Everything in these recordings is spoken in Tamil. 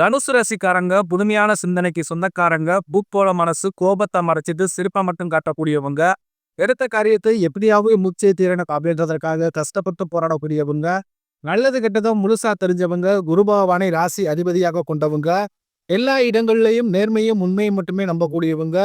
தனுசு ரசிக்காரங்க புதுமையான சிந்தனைக்கு சொந்தக்காரங்க புக் போல மனசு கோபத்தை மறைச்சிட்டு சிரிப்பை மட்டும் காட்டக்கூடியவங்க. எடுத்த காரியத்தை எப்படியாவது முச்சை தீரணும் அப்படின்றதற்காக கஷ்டப்பட்டு போராடக்கூடியவங்க. நல்லது கெட்டதோ முழுசா தெரிஞ்சவங்க குருபாவானை ராசி அதிபதியாக கொண்டவங்க. எல்லா இடங்கள்லையும் நேர்மையும் உண்மையும் மட்டுமே நம்பக்கூடியவங்க.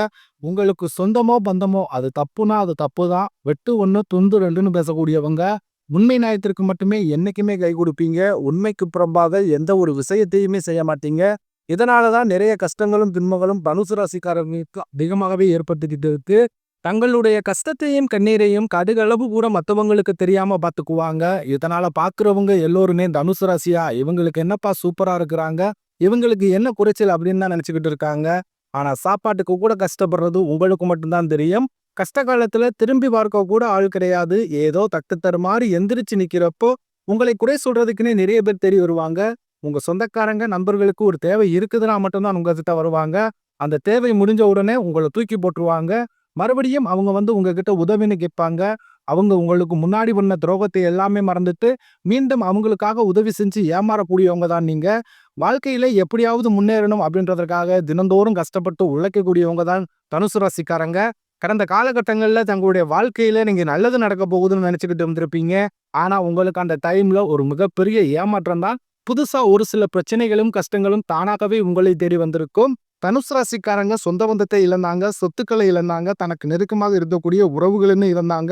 உங்களுக்கு சொந்தமோ பந்தமோ அது தப்புனா அது தப்பு தான் வெட்டு ஒன்று துண்டு ரெண்டுன்னு பேசக்கூடியவங்க. உண்மை நியாயத்திற்கு மட்டுமே என்னைக்குமே கை கொடுப்பீங்க. உண்மைக்கு புறம்பாக எந்த ஒரு விஷயத்தையுமே செய்ய மாட்டீங்க. இதனால தான் நிறைய கஷ்டங்களும் துன்பங்களும் தனுசு ராசிக்காரர்களுக்கு அதிகமாகவே ஏற்பட்டுக்கிட்டு இருக்கு. தங்களுடைய கஷ்டத்தையும் கண்ணீரையும் கடுகளவு கூட மற்றவங்களுக்கு தெரியாம பார்த்துக்குவாங்க இதனால பாக்குறவங்க எல்லோருமே தனுசு ராசியா? இவங்களுக்கு என்னப்பா சூப்பரா இருக்கிறாங்க? இவங்களுக்கு என்ன குறைச்சல் அப்படின்னு தான் நினச்சிக்கிட்டு இருக்காங்க. ஆனா சாப்பாட்டுக்கு கூட கஷ்டப்படுறது உங்களுக்கு மட்டும்தான் தெரியும். கஷ்ட காலத்துல திரும்பி பார்க்க கூட ஆள் கிடையாது. ஏதோ தட்டு தரு மாதிரி எந்திரிச்சு நிக்கிறப்போ உங்களை குறை சொல்றதுக்குன்னே நிறைய பேர் தெரிய வருவாங்க. உங்க சொந்தக்காரங்க நண்பர்களுக்கு ஒரு தேவை இருக்குதுன்னா மட்டும்தான் உங்ககிட்ட வருவாங்க. அந்த தேவை முடிஞ்ச உடனே உங்களை தூக்கி போட்டுருவாங்க. மறுபடியும் அவங்க வந்து உங்ககிட்ட உதவின்னு கேட்பாங்க. அவங்க உங்களுக்கு முன்னாடி பண்ண துரோகத்தை எல்லாமே மறந்துட்டு மீண்டும் அவங்களுக்காக உதவி செஞ்சு ஏமாறக்கூடியவங்க தான் நீங்க. வாழ்க்கையில எப்படியாவது முன்னேறணும் அப்படின்றதுக்காக தினந்தோறும் கஷ்டப்பட்டு உழைக்கக்கூடியவங்க தான் தனுசு ராசிக்காரங்க. கடந்த காலகட்டங்களில் தங்களுடைய வாழ்க்கையில நீங்க நல்லது நடக்க போகுதுன்னு நினைச்சுக்கிட்டு இருந்திருப்பீங்க. ஆனா உங்களுக்கு அந்த டைம்ல ஒரு மிகப்பெரிய ஏமாற்றம் தான். புதுசா ஒரு சில பிரச்சனைகளும் கஷ்டங்களும் தானாகவே உங்களை தேடி வந்திருக்கும். தனுசு ராசிக்காரங்க சொந்த பந்தத்தை இழந்தாங்க சொத்துக்களை இழந்தாங்க தனக்கு நெருக்கமாக இருக்கக்கூடிய உறவுகளுன்னு இழந்தாங்க.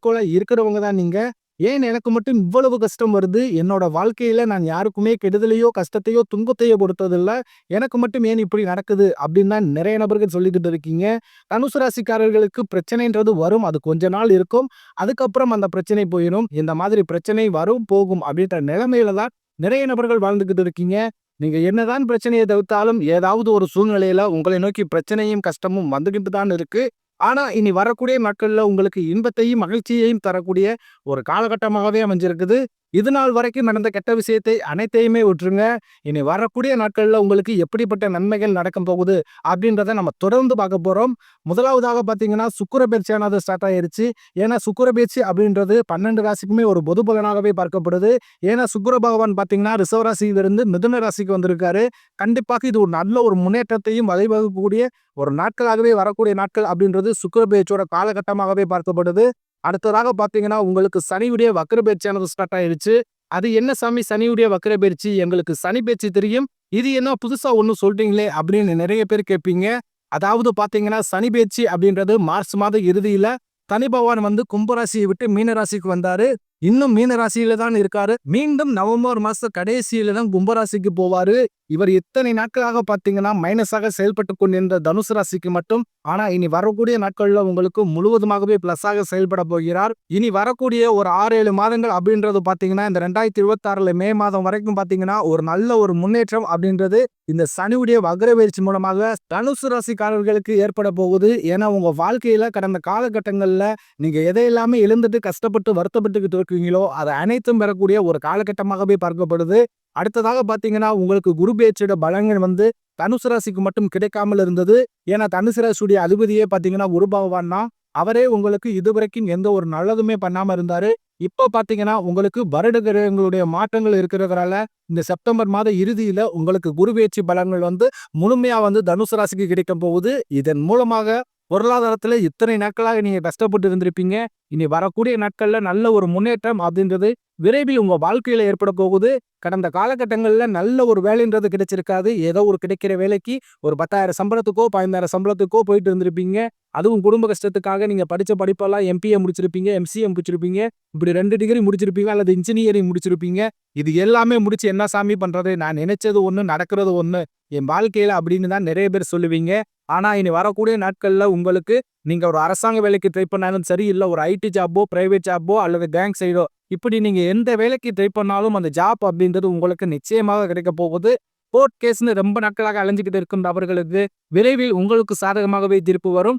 குறிக்கோளா இருக்கிறவங்க தான் நீங்க. ஏன் எனக்கு மட்டும் இவ்வளவு கஷ்டம் வருது? என்னோட வாழ்க்கையில நான் யாருக்குமே கெடுதலையோ கஷ்டத்தையோ துன்பத்தையோ கொடுத்ததில்ல. எனக்கு மட்டும் ஏன் இப்படி நடக்குது? அப்படின்னு தான் நிறைய நபர்கள் சொல்லிக்கிட்டு இருக்கீங்க. தனுசு ராசிக்காரர்களுக்கு பிரச்சனைன்றது வரும். அது கொஞ்ச நாள் இருக்கும். அதுக்கப்புறம் அந்த பிரச்சனை போயிடும். இந்த மாதிரி பிரச்சனை வரும் போகும் அப்படின்ற நிலைமையில தான் நிறைய நபர்கள் வாழ்ந்துகிட்டு இருக்கீங்க. நீங்க என்னதான் பிரச்சனையை தவிர்த்தாலும் ஏதாவது ஒரு சூழ்நிலையில உங்களை நோக்கி பிரச்சனையும் கஷ்டமும் வந்துக்கிட்டு தான் இருக்கு. ஆனால் இனி வரக்கூடிய நாட்களில் உங்களுக்கு இன்பத்தையும் மகிழ்ச்சியையும் தரக்கூடிய ஒரு காலகட்டமாகவே அமைஞ்சிருக்குது. இது நாள் வரைக்கும் நடந்த கெட்ட விஷயத்தை அனைத்தையுமே விட்டுருங்க. இனி வரக்கூடிய நாட்களில் உங்களுக்கு எப்படிப்பட்ட நன்மைகள் நடக்கும் போகுது அப்படின்றத நம்ம தொடர்ந்து பார்க்க போகிறோம் முதலாவதாக பார்த்தீங்கன்னா சுக்குர பயிற்சியானது ஸ்டார்ட் ஆயிருச்சு. ஏன்னா சுக்குர பயிற்சி அப்படின்றது பன்னெண்டு ராசிக்குமே ஒரு பொது பலனாகவே பார்க்கப்படுது. ஏன்னா சுக்கர பகவான் பார்த்தீங்கன்னா ரிசர்வ் ராசியிலிருந்து மிதுன ராசிக்கு வந்திருக்காரு. கண்டிப்பாக இது ஒரு நல்ல ஒரு முன்னேற்றத்தையும் வழிவகுக்கக்கூடிய ஒரு நாட்களாகவே வரக்கூடிய நாட்கள் அப்படின்றது சுக்குர பயிற்சியோட காலகட்டமாகவே பார்க்கப்படுது. அடுத்ததாக பார்த்தீங்கன்னா உங்களுக்கு சனியுடைய வக்கர பயிற்சியானது ஸ்டார்ட் ஆயிருச்சு. அது என்ன சாமி? சனியுடைய வக்கர எங்களுக்கு சனி பயிற்சி தெரியும். இது என்ன புதுசா ஒன்று சொல்றீங்களே அப்படின்னு நிறைய பேர் கேட்பீங்க. அதாவது பாத்தீங்கன்னா சனி பயிற்சி அப்படின்றது மார்ச் மாத இறுதியில தனி பகவான் வந்து கும்பராசியை விட்டு மீனராசிக்கு வந்தாரு. இன்னும் மீன ராசியில தான் இருக்காரு. மீண்டும் நவம்பர் மாச கடைசியில தான் கும்பராசிக்கு போவாரு. இவர் இத்தனை நாட்களாக பார்த்தீங்கன்னா மைனஸாக செயல்பட்டு கொண்டிருந்த தனுசு ராசிக்கு மட்டும். ஆனா இனி வரக்கூடிய நாட்கள்ல உங்களுக்கு முழுவதுமாகவே பிளஸ்ஸாக செயல்பட போகிறார். இனி வரக்கூடிய ஒரு ஆறு ஏழு மாதங்கள் அப்படின்றது பாத்தீங்கன்னா இந்த ரெண்டாயிரத்தி இருபத்தி ஆறுல மே மாதம் வரைக்கும் பாத்தீங்கன்னா ஒரு நல்ல ஒரு முன்னேற்றம் அப்படின்றது இந்த சனியுடைய வக்ரபயிற்சி மூலமாக தனுசு ராசிக்காரர்களுக்கு ஏற்பட போகுது. ஏன்னா உங்க வாழ்க்கையில கடந்த காலகட்டங்கள்ல நீங்க எதையெல்லாமே எழுந்துட்டு கஷ்டப்பட்டு வருத்தப்பட்டுக்கிட்டு இருக்கீங்களோ அதை அனைத்தும் பெறக்கூடிய ஒரு காலகட்டமாகவே பார்க்கப்படுது. அடுத்ததாக பார்த்தீங்கன்னா உங்களுக்கு குரு பேச்சோட பலங்கள் வந்து தனுசு ராசிக்கு மட்டும் கிடைக்காமல் இருந்தது. ஏன்னா தனுசு ராசியுடைய அதிபதியே பார்த்தீங்கன்னா குரு பகவான் தான். அவரே உங்களுக்கு இதுவரைக்கும் எந்த ஒரு நல்லதுமே பண்ணாம இருந்தாரு. இப்போ பாத்தீங்கன்னா உங்களுக்கு வருட கிரகங்களுடைய மாற்றங்கள் இருக்கிறதுனால இந்த செப்டம்பர் மாத இறுதியில உங்களுக்கு குருவேட்சி பலங்கள் வந்து முழுமையா வந்து தனுசு ராசிக்கு கிடைக்க போகுது. இதன் மூலமாக பொருளாதாரத்துல இத்தனை நாட்களாக நீங்க கஷ்டப்பட்டு இருந்திருப்பீங்க. இனி வரக்கூடிய நாட்கள்ல நல்ல ஒரு முன்னேற்றம் அப்படின்றது விரைவில் உங்க வாழ்க்கையில ஏற்பட போகுது. கடந்த காலகட்டங்கள்ல நல்ல ஒரு வேலைன்றது கிடைச்சிருக்காது. ஏதோ ஒரு கிடைக்கிற வேலைக்கு ஒரு பத்தாயிரம் சம்பளத்துக்கோ பதினாயிரம் சம்பளத்துக்கோ போயிட்டு இருந்திருப்பீங்க. அதுவும் குடும்ப கஷ்டத்துக்காக நீங்க படிச்ச படிப்பெல்லாம் எம்பிஏ முடிச்சிருப்பீங்க எம்சிஏ முடிச்சிருப்பீங்க. இப்படி ரெண்டு டிகிரி முடிச்சிருப்பீங்க அல்லது இன்ஜினியரிங் முடிச்சிருப்பீங்க. இது எல்லாமே முடிச்சு என்ன சாமி பண்றது? நான் நினைச்சது ஒன்று நடக்கிறது ஒன்று என் வாழ்க்கையில அப்படின்னு தான் நிறைய பேர் சொல்லுவீங்க. ஆனா இனி வரக்கூடிய நாட்கள்ல உங்களுக்கு நீங்க ஒரு அரசாங்க வேலைக்கு ட்ரை பண்ணாலும் சரி இல்ல ஒரு ஐடி ஜாப்போ பிரைவேட் ஜாப்போ அல்லது பேங்க் சைடோ இப்படி நீங்க எந்த வேலைக்கு ட்ரை பண்ணாலும் அந்த ஜாப் அப்படின்றது உங்களுக்கு நிச்சயமாக கிடைக்க போகுது. கோர்ட் கேஸ்னு ரொம்ப நாட்களாக அலைஞ்சிக்கிட்டு இருக்கும் நபர்களுக்கு விரைவில் உங்களுக்கு சாதகமாகவே தீர்ப்பு வரும்.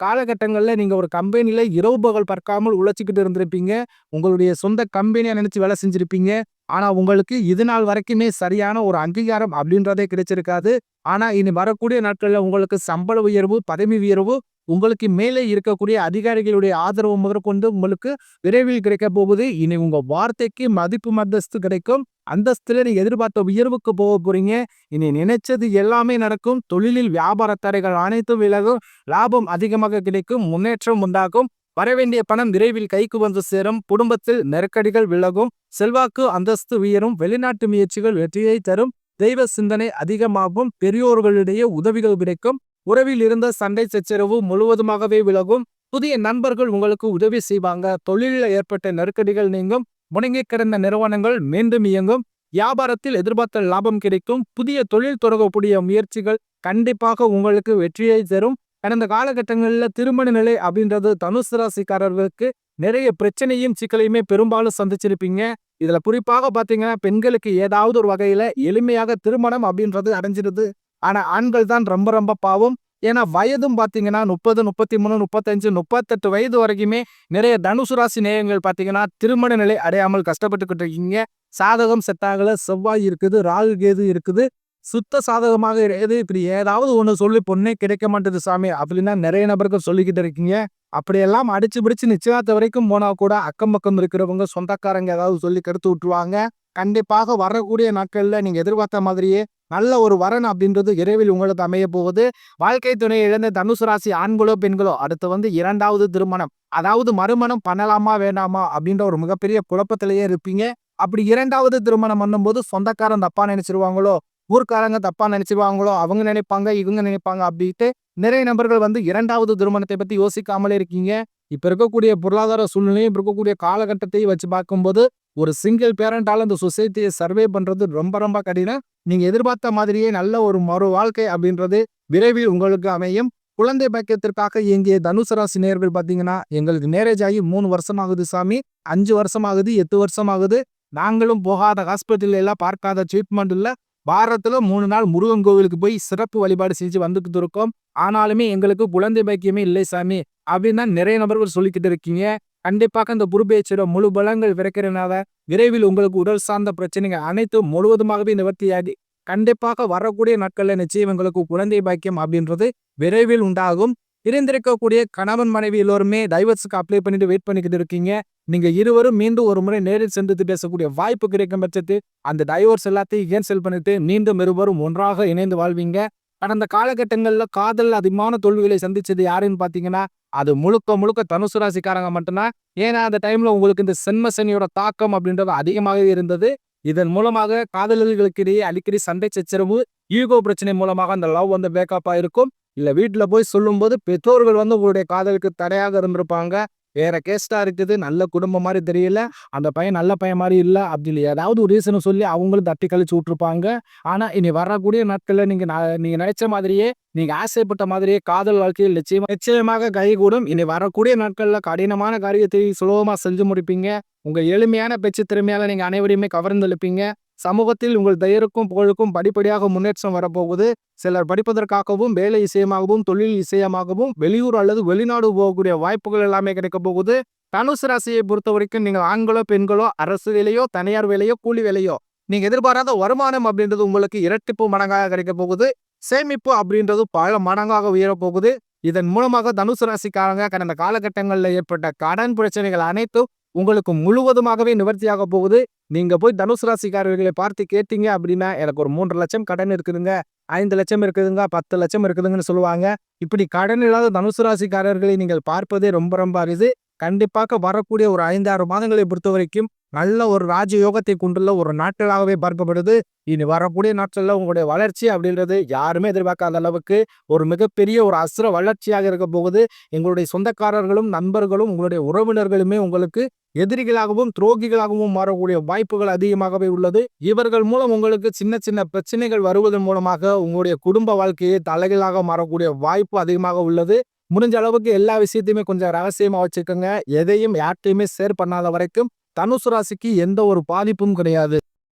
காலகட்டங்களில் நீங்க ஒரு கம்பெனியில் இரவு பகல் பார்க்காமல் உழைச்சிக்கிட்டு இருந்திருப்பீங்க. உங்களுடைய சொந்த கம்பெனியா நினைச்சு வேலை செஞ்சிருப்பீங்க. ஆனா உங்களுக்கு இது நாள் வரைக்குமே சரியான ஒரு அங்கீகாரம் அப்படின்றதே கிடைச்சிருக்காது. ஆனா இனி வரக்கூடிய நாட்கள்ல உங்களுக்கு சம்பள உயர்வு பதவி உயர்வு உங்களுக்கு மேலே இருக்கக்கூடிய அதிகாரிகளுடைய ஆதரவு முதற்கொண்டு உங்களுக்கு விரைவில் கிடைக்க போகுது. இனி உங்க வார்த்தைக்கு மதிப்பு மந்தஸ்து கிடைக்கும். அந்தஸ்துல நீ எதிர்பார்த்த உயர்வுக்கு போக போறீங்க. இனி நினைச்சது எல்லாமே நடக்கும். தொழிலில் வியாபார தடைகள் அனைத்தும் விலகும். லாபம் அதிகமாக கிடைக்கும். முன்னேற்றம் உண்டாகும். வரவேண்டிய பணம் விரைவில் கைக்கு வந்து சேரும். குடும்பத்தில் நெருக்கடிகள் விலகும். செல்வாக்கு அந்தஸ்து உயரும். வெளிநாட்டு முயற்சிகள் வெற்றியை தரும். தெய்வ சிந்தனை அதிகமாகும். பெரியோர்களிடையே உதவிகள் கிடைக்கும். உறவில் இருந்த சண்டை சச்சரவு முழுவதுமாகவே விலகும். புதிய நண்பர்கள் உங்களுக்கு உதவி செய்வாங்க. தொழிலில் ஏற்பட்ட நெருக்கடிகள் நீங்கும். முடங்கி கிடந்த நிறுவனங்கள் மீண்டும் இயங்கும். வியாபாரத்தில் எதிர்பார்த்த லாபம் கிடைக்கும். புதிய தொழில் தொடங்கக்கூடிய முயற்சிகள் கண்டிப்பாக உங்களுக்கு வெற்றியை தரும். கடந்த காலகட்டங்களில் திருமண நிலை அப்படின்றது தனுசு ராசிக்காரர்களுக்கு நிறைய பிரச்சனையும் சிக்கலையுமே பெரும்பாலும் சந்திச்சிருப்பீங்க. இதுல குறிப்பாக பாத்தீங்கன்னா பெண்களுக்கு ஏதாவது ஒரு வகையில எளிமையாக திருமணம் அப்படின்றது அடைஞ்சிருது. ஆனா ஆண்கள் தான் ரொம்ப ரொம்ப பாவம். ஏன்னா வயதும் பாத்தீங்கன்னா முப்பது முப்பத்தி மூணு முப்பத்தஞ்சு முப்பத்தெட்டு வயது வரைக்குமே நிறைய தனுசு ராசி நேயங்கள் பாத்தீங்கன்னா திருமண நிலை அடையாமல் கஷ்டப்பட்டுக்கிட்டு இருக்கீங்க. சாதகம் செட் செவ்வாய் இருக்குது ராகு கேது இருக்குது. சுத்த சாதகமாக எது இப்படி ஏதாவது ஒன்று சொல்லி பொண்ணே கிடைக்க மாட்டேது சாமி அப்படின்னா நிறைய நபர்கள் சொல்லிக்கிட்டு இருக்கீங்க. அப்படியெல்லாம் அடிச்சு பிடிச்சு நிச்சயத்த வரைக்கும் போனால் கூட அக்கம் பக்கம் இருக்கிறவங்க சொந்தக்காரங்க ஏதாவது சொல்லி கெடுத்து விட்டுருவாங்க. கண்டிப்பாக வரக்கூடிய நாட்கள்ல நீங்க எதிர்பார்த்த மாதிரியே நல்ல ஒரு வரன் அப்படின்றது இரவில் உங்களுக்கு அமைய போகுது. வாழ்க்கை துணை இழந்த தனுசு ராசி ஆண்களோ பெண்களோ அடுத்து வந்து இரண்டாவது திருமணம். அதாவது மறுமணம் பண்ணலாமா வேண்டாமா அப்படின்ற ஒரு மிகப்பெரிய குழப்பத்திலேயே இருப்பீங்க. அப்படி இரண்டாவது திருமணம் பண்ணும்போது சொந்தக்காரன் தப்பா நினைச்சிருவாங்களோ ஊர்க்காரங்க தப்பா நினைச்சிருவாங்களோ அவங்க நினைப்பாங்க இவங்க நினைப்பாங்க அப்படின்ட்டு நிறைய நபர்கள் வந்து இரண்டாவது திருமணத்தை பத்தி யோசிக்காமலே இருக்கீங்க. இப்ப இருக்கக்கூடிய பொருளாதார சூழ்நிலையும் இப்போ இருக்கக்கூடிய காலகட்டத்தையும் வச்சு பார்க்கும்போது ஒரு சிங்கிள் பேரண்டால இந்த சொசைட்டியை சர்வே பண்றது ரொம்ப ரொம்ப கடினம். நீங்க எதிர்பார்த்த மாதிரியே நல்ல ஒரு மறு வாழ்க்கை அப்படின்றது விரைவில் உங்களுக்கு அமையும். குழந்தை பாக்கியத்திற்காக இயங்கிய தனுசு ராசி நேர்கள் பாத்தீங்கன்னா எங்களுக்கு மேரேஜ் ஆகி மூணு வருஷம் ஆகுது சாமி. அஞ்சு வருஷம் ஆகுது எட்டு வருஷம் ஆகுது நாங்களும் போகாத ஹாஸ்பிட்டல் எல்லாம் பார்க்காத ட்ரீட்மெண்ட் இல்லை. வாரத்துல மூணு நாள் முருகன் கோவிலுக்கு போய் சிறப்பு வழிபாடு செஞ்சு வந்துக்கிட்டு இருக்கோம். ஆனாலுமே எங்களுக்கு குழந்தை பாக்கியமே இல்லை சாமி. அப்படின்னு தான் நிறைய நபர்கள் சொல்லிக்கிட்டு இருக்கீங்க. கண்டிப்பாக இந்த குருபேச்சரோட முழு பலங்கள் விரைக்கிறனால விரைவில் உங்களுக்கு உடல் சார்ந்த பிரச்சனைகள் அனைத்தும் முழுவதுமாகவே நிவர்த்தியாகி கண்டிப்பாக வரக்கூடிய நாட்களில் நிச்சயம் உங்களுக்கு குழந்தை பாக்கியம் அப்படின்றது விரைவில் உண்டாகும். இருந்திருக்கக்கூடிய கணவன் மனைவி எல்லோருமே டைவர்ஸுக்கு அப்ளை பண்ணிட்டு வெயிட் பண்ணிக்கிட்டு இருக்கீங்க. நீங்க இருவரும் மீண்டும் ஒரு முறை நேரில் சென்று பேசக்கூடிய வாய்ப்பு கிடைக்கும் பட்சத்து அந்த டைவர்ஸ் எல்லாத்தையும் கேன்சல் பண்ணிட்டு மீண்டும் இருவரும் ஒன்றாக இணைந்து வாழ்வீங்க. கடந்த காலகட்டங்களில் காதல் அதிகமான தோல்விகளை சந்திச்சது யாருன்னு பாத்தீங்கன்னா அது முழுக்க முழுக்க தனுசு ராசிக்காரங்க மட்டும்தான். ஏன்னா அந்த டைம்ல உங்களுக்கு இந்த சென்மசனியோட தாக்கம் அப்படின்றது அதிகமாக இருந்தது. இதன் மூலமாக காதலர்களுக்கிடையே அடிக்கடி சண்டை சச்சரவு ஈகோ பிரச்சனை மூலமாக அந்த லவ் வந்து பேக்கப் இருக்கும் இல்லை வீட்டில் போய் சொல்லும்போது பெற்றோர்கள் வந்து உங்களுடைய காதலுக்கு தடையாக இருந்திருப்பாங்க. வேற கேஸ்டாக இருக்குது. நல்ல குடும்பம் மாதிரி தெரியல. அந்த பையன் நல்ல பையன் மாதிரி இல்லை அப்படின்னு ஏதாவது ஒரு ரீசனை சொல்லி அவங்களும் தட்டி கழிச்சு விட்ருப்பாங்க ஆனால் இனி வரக்கூடிய நாட்களில் நீங்கள் நான் நீங்கள் நினைச்ச மாதிரியே நீங்கள் ஆசைப்பட்ட மாதிரியே காதல் வாழ்க்கையில் நிச்சயமா நிச்சயமாக கைகூடும். இனி வரக்கூடிய நாட்களில் கடினமான காரியத்தை சுலபமாக செஞ்சு முடிப்பீங்க. உங்கள் எளிமையான பேச்சு திறமையால் நீங்கள் அனைவரையுமே கவர்ந்தெழுப்பீங்க சமூகத்தில் உங்கள் தயருக்கும் புகழுக்கும் படிப்படியாக முன்னேற்றம் வரப்போகுது. சிலர் படிப்பதற்காகவும் வேலை விஷயமாகவும் தொழில் விஷயமாகவும் வெளியூர் அல்லது வெளிநாடு போகக்கூடிய வாய்ப்புகள் எல்லாமே கிடைக்க போகுது. தனுசு ராசியை பொறுத்த வரைக்கும் நீங்கள் ஆண்களோ பெண்களோ அரசு வேலையோ தனியார் வேலையோ கூலி வேலையோ நீங்க எதிர்பாராத வருமானம் அப்படின்றது உங்களுக்கு இரட்டிப்பு மடங்காக கிடைக்க போகுது. சேமிப்பு அப்படின்றது பல மடங்காக உயரப்போகுது இதன் மூலமாக தனுசு ராசிக்காரங்க கடந்த காலகட்டங்களில் ஏற்பட்ட கடன் பிரச்சனைகள் அனைத்தும் உங்களுக்கு முழுவதுமாகவே நிவர்த்தியாக போகுது. நீங்க போய் தனுசு ராசிக்காரர்களை பார்த்து கேட்டீங்க அப்படின்னா எனக்கு ஒரு மூன்று லட்சம் கடன் இருக்குதுங்க ஐந்து லட்சம் இருக்குதுங்க பத்து லட்சம் இருக்குதுங்கன்னு சொல்லுவாங்க. இப்படி கடன் இல்லாத தனுசு ராசிக்காரர்களை நீங்கள் பார்ப்பதே ரொம்ப ரொம்ப அரிது. கண்டிப்பாக வரக்கூடிய ஒரு ஐந்தாறு மாதங்களை பொறுத்த வரைக்கும் நல்ல ஒரு ராஜயோகத்தை கொண்டுள்ள ஒரு நாட்களாகவே பார்க்கப்படுது. இனி வரக்கூடிய நாட்களில் உங்களுடைய வளர்ச்சி அப்படின்றது யாருமே எதிர்பார்க்காத அளவுக்கு ஒரு மிகப்பெரிய ஒரு அசுர வளர்ச்சியாக இருக்க போகுது. எங்களுடைய சொந்தக்காரர்களும் நண்பர்களும் உங்களுடைய உறவினர்களுமே உங்களுக்கு எதிரிகளாகவும் துரோகிகளாகவும் மாறக்கூடிய வாய்ப்புகள் அதிகமாகவே உள்ளது. இவர்கள் மூலம் உங்களுக்கு சின்ன சின்ன பிரச்சனைகள் வருவதன் மூலமாக உங்களுடைய குடும்ப வாழ்க்கையை தலைகளாக மாறக்கூடிய வாய்ப்பு அதிகமாக உள்ளது. முடிஞ்ச அளவுக்கு எல்லா விஷயத்தையுமே கொஞ்சம் ரகசியமாக வச்சுக்கோங்க. எதையும் யார்கிட்டையுமே ஷேர் பண்ணாத வரைக்கும் தனுசு ராசிக்கு எந்த ஒரு பாதிப்பும் கிடையாது.